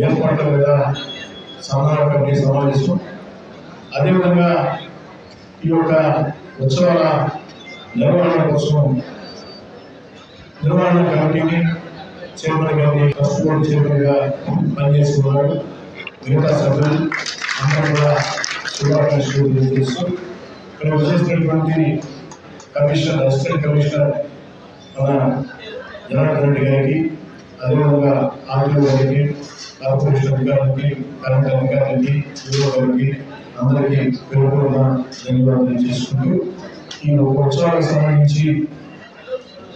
ఏర్పాట్ల మీద సమాన కమిటీ సమావేశం అదేవిధంగా ఈ యొక్క ఉత్సవాల నిర్వహణ కోసం నిర్వహణ కమిటీని చైర్మన్ గారిని ట్రస్ట్ బోర్డు చైర్మన్గా పనిచేస్తున్నారు. మిగతా సభ్యులు అందరూ కూడా శుభాకాంక్షలు తెలియజేస్తూ ఇక్కడ వచ్చేసినటువంటి కమిషనర్ అసిస్టెంట్ కమిషనర్ మన జనార్దన్ రెడ్డి గారికి అదేవిధంగా ఆర్టీఓ గారికి కార్పొరేషన్ అధికారులకి కరెంట్ అధికారులకి ఈఓ గారికి అందరికీ పేరున ధన్యవాదాలు చేసుకుంటూ ఈ ఉత్సవాలకు సంబంధించి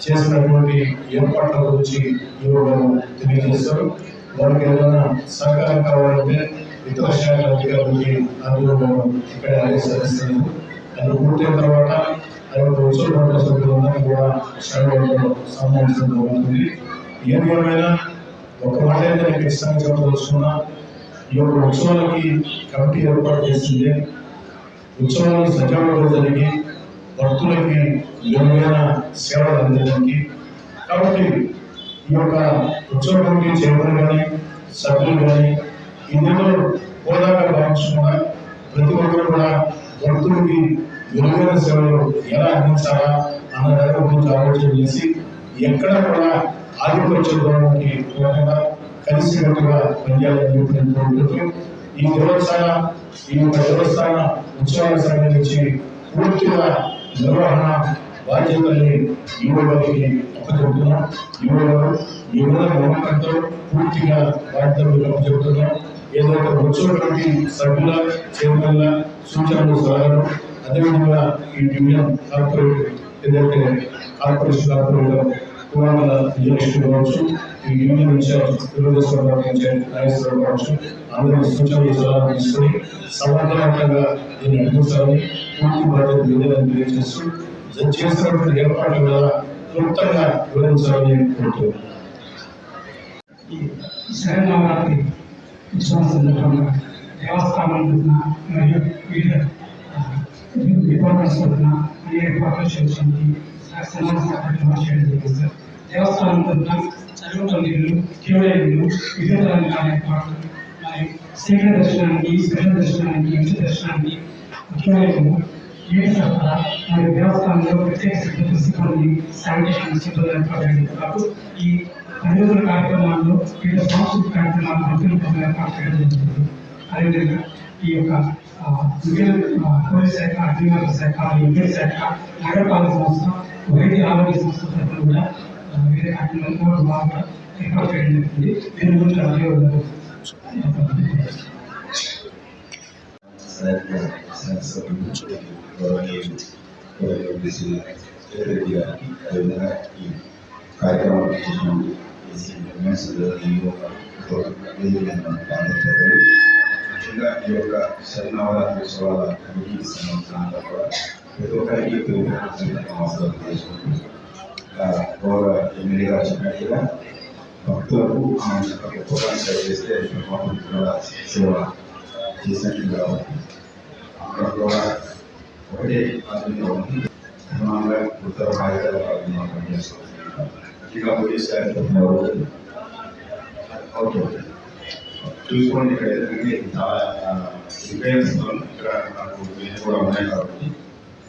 చేసినటువంటి ఏర్పాట్ల గురించి ఈరోజు తెలియజేస్తారు. వారికి ఏదైనా సహకారం కావాలంటే ఇతర శాఖల అధికారులకి అందులో ఇక్కడ ఆదేశాలు అది పూర్తయిన తర్వాత ఆ యొక్క ఉత్సవ సభ్యులందరినీ కూడా శాఖలో సమావేశం జరుగుతుంది. ఏది ఏమైనా ఒక మాట అయితే నేను ఖచ్చితంగా చెప్పదలుచుకున్నా ఈ యొక్క ఉత్సవాలకి కమిటీ ఏర్పాటు చేస్తుంది ఉత్సవాలు సజావుగా జరిగి భక్తులకి మెరుగైన సేవలు అందించడానికి. కాబట్టి ఈ యొక్క ఉత్సవ కమిటీ చైర్మన్ కానీ సభ్యులు కానీ ఇందులో హోదాగా భావించకుండా ప్రతి ఒక్కరు కూడా భక్తులకి మెరుగైన సేవలు ఎలా అందించాలా అన్న దాని గురించి ఆలోచన చేసి ఎక్కడ కూడా ఆధిపత్యానికి ధోరణికి పోకుండా కలిసికట్టుగా పనిచేయాలని చెప్పి ఈ దేవస్థాన ఈ యొక్క దేవస్థాన ఉత్సవాలకు సంబంధించి పూర్తిగా నిర్వహణ బాధ్యతల్ని ఈవో అప్పచెబుతున్నాం యువకులు ఈవో గారు ఈ విధంగా పూర్తిగా బాధ్యతలు అప్పచెబుతున్నాం ఏదైతే వచ్చినటువంటి సభ్యుల చైర్మన్ల సూచనలు సలహాలు అదేవిధంగా ఈ డివిజన్ కార్పొరేట్ ఏదైతే కార్పొరేషన్ కార్పొరేట్ కుమారుల విజయలక్ష్మి కావచ్చు ఈ యూనియన్ నుంచి తెలుగుదేశం పార్టీ ఇన్ఛార్జ్ నాగేశ్వరరావు కావచ్చు అందరి సూచనలు సలహాలు తీసుకుని సమర్థవంతంగా దీన్ని అందించాలని పూర్తి బాధ్యత విధానం తెలియజేస్తూ జ- చేస్తున్నటువంటి ఏర్పాట్ల మీద క్లుప్తంగా వివరించాలని కోరుతున్నాను. శరణవరాత్రి ఉత్సవం సందర్భంగా దేవస్థానం మరియు వివిధ ఆ, డిపార్ట్మెంట్స్ తరఫున అనేక చేయడం జరిగింది సార్. దేవస్థానం తరఫున చదువుతున్న నీళ్ళు క్యూడైన్లు వివిధ కార్యక్రమాలు మరియు శీఘ్ర దర్శనానికి స్పెషల్ దర్శనానికి ఇంటి దర్శనానికి క్యూడైన్లు నీటి సరఫరా మరియు దేవస్థానంలో ప్రత్యేక సిద్ధత సిబ్బంది శానిటేషన్ సిబ్బంది ఏర్పాటు పాటు ఈ అన్ని కార్యక్రమాల్లో వివిధ సాంస్కృతిక కార్యక్రమాలు భక్తులు ఏర్పాటు చేయడం జరుగుతుంది అదేవిధంగా ఈ యొక్క శాఖ అగ్నిమాపక శాఖ విద్యుత్ శాఖ నగరపాలక సంస్థ వైద్య ఆరోగ్య సంస్థ తరఫున కూడా వేరే వివిధ కార్యక్రమాలు బాగా ఏర్పాటు చేయడం జరుగుతుంది దీని గురించి అలాగే కార్యక్రమం ముఖ్యంగా ఈ యొక్క శరణవరాత్రి ఉత్సవాల కూడా ప్రతి ఒక్కరికి పేరు చేసుకుంటూ గౌరవ ఎమ్మెల్యే గారు చెప్పినట్టుగా భక్తులకు ఆయన గొప్పగా చేస్తే భగవంతుడు కూడా సేవ చేసినట్టు కాబట్టి అక్కడ కూడా ఒకటే ఆధునిక ఉంది ఉత్తర బాధ్యత పనిచేస్తుంది ఇంకా పోలీస్ ఓకే చూసుకోండి ఇక్కడ ఎదురుగా చాలా రిపేర్స్ ఇక్కడ నాకు ఇవి కూడా ఉన్నాయి కాబట్టి.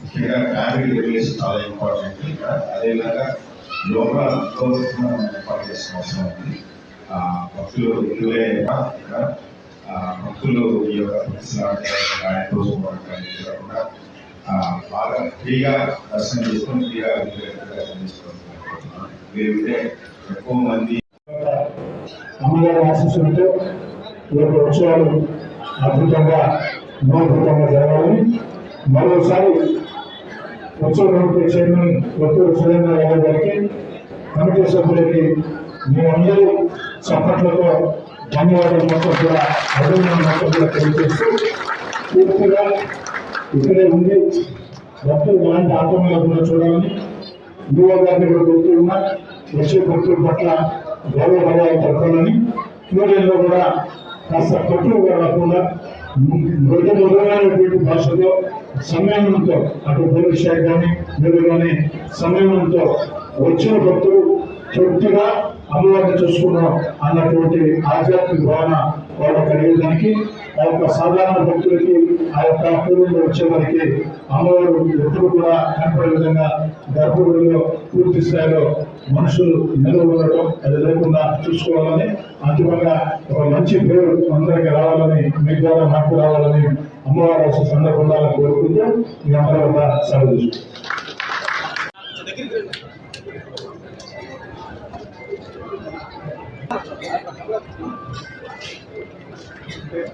ముఖ్యంగా ఫ్యామిలీ రెగ్యులేషన్ చాలా ఇంపార్టెంట్ ఇక్కడ అదేవిధంగా లోపల లోపల ఏర్పాటు చేసిన అవసరం ఉంది. భక్తులు ఇరువే ఇక్కడ. భక్తులు ఈ యొక్క ఆయన కాకుండా బాగా ఫ్రీగా దర్శనం చేసుకొని ఫ్రీగా దర్శనం చేసుకోవాలి ఎక్కువ మంది అమ్మగారి ఆశీస్సులతో ఈ యొక్క ఉత్సవాలు అద్భుతంగా అద్భుతంగా జరగాలని మరోసారి ఉత్సవ కమిటీ చైర్మన్ కొత్తూరు సురేంద్ర యాదవ్ గారికి కమిటీ సభ్యులకి మేమందరూ చప్పట్లతో ధన్యవాదాలు మొత్తం కూడా అభినందన మొత్తం కూడా తెలియజేస్తూ పూర్తిగా ఇక్కడే ఉండి భక్తులు ఎలాంటి ఆటంకాలు కూడా చూడాలని యువ గారిని కూడా గుర్తు ఉన్న వచ్చే భక్తుల పట్ల గౌరవ భావాలు పడతానని క్యూరియన్లో కూడా కాస్త కట్టుగా కాకుండా మృదు మృగమైనటువంటి భాషలో సంయమనంతో అటు పోలీస్ శాఖ కానీ మీరు కానీ సంయమనంతో వచ్చిన భక్తులు తృప్తిగా అమ్మవారిని చూసుకున్నాం అన్నటువంటి ఆధ్యాత్మిక భావన వాళ్ళ కలిగేదానికి ఆ యొక్క సాధారణ భక్తులకి ఆ యొక్క పూర్వంలో వచ్చేవారికి అమ్మవారు ఎప్పుడు కూడా కనపడే విధంగా గర్భగుడిలో పూర్తి స్థాయిలో మనుషులు నిలబడటం అది లేకుండా చూసుకోవాలని అంతిమంగా ఒక మంచి పేరు అందరికి రావాలని మీ ద్వారా నాకు రావాలని అమ్మవారు వచ్చే సందర్భంగా కోరుకుంటూ మీ అందరూ కూడా సెలవు తీసుకుంటాం 对。